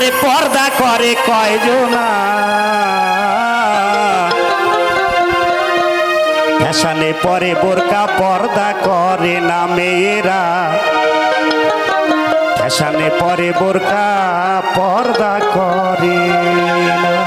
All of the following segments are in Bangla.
আরে পর্দা করে কয়জনা? ফ্যাশনে পরে বোরকা পর্দা করে না মেয়েরা। ফ্যাশনে পরে বোরকা পর্দা করে না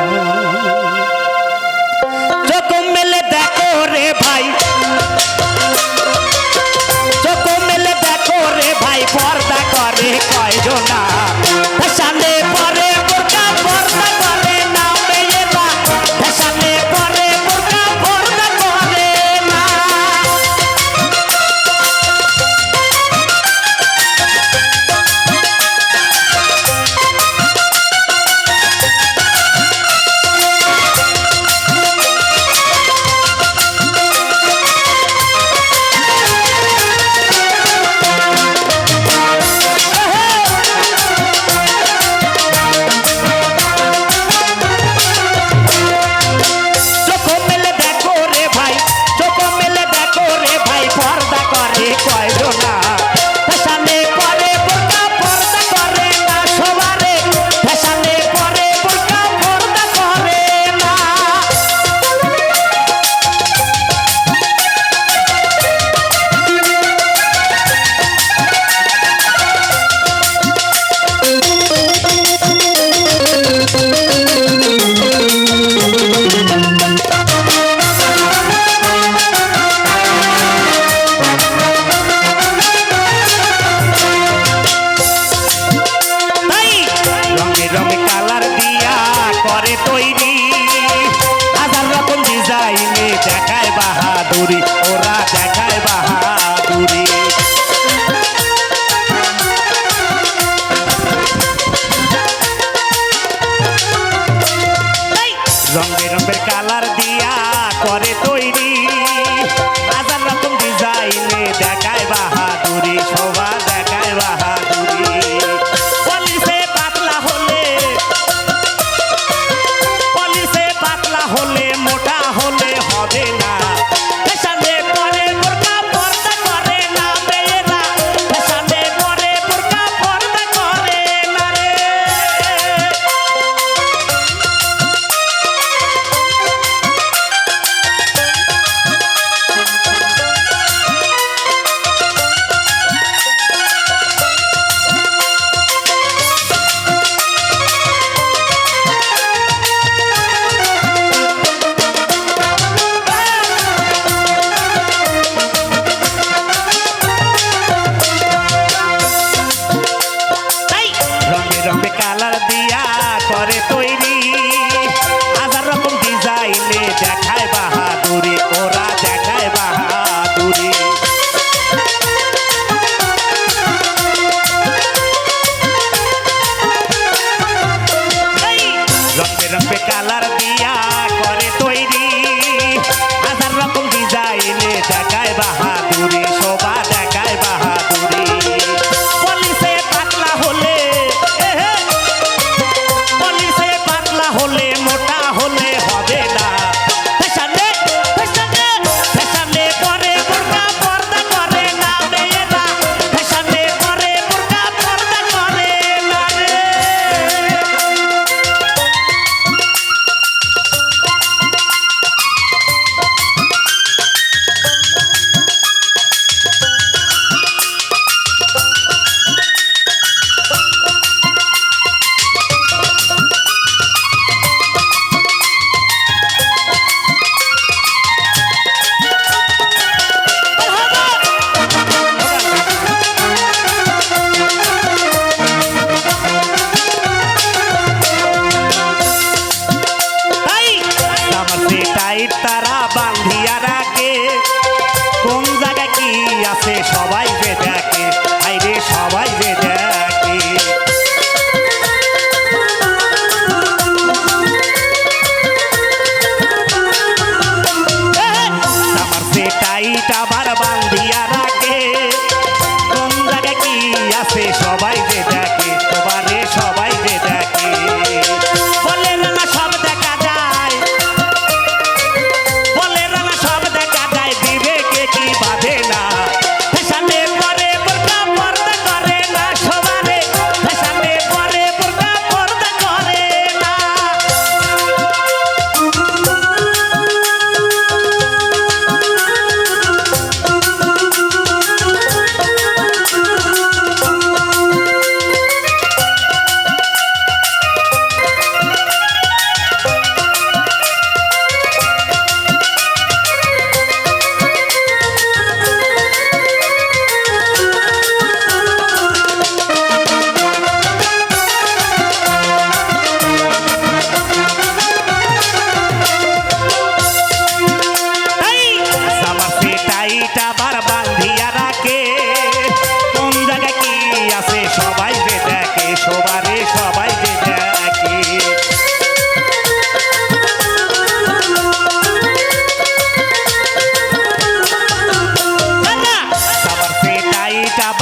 booty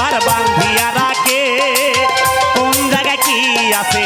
পার বান্ধিয়া কোন জায়গায় কি আছে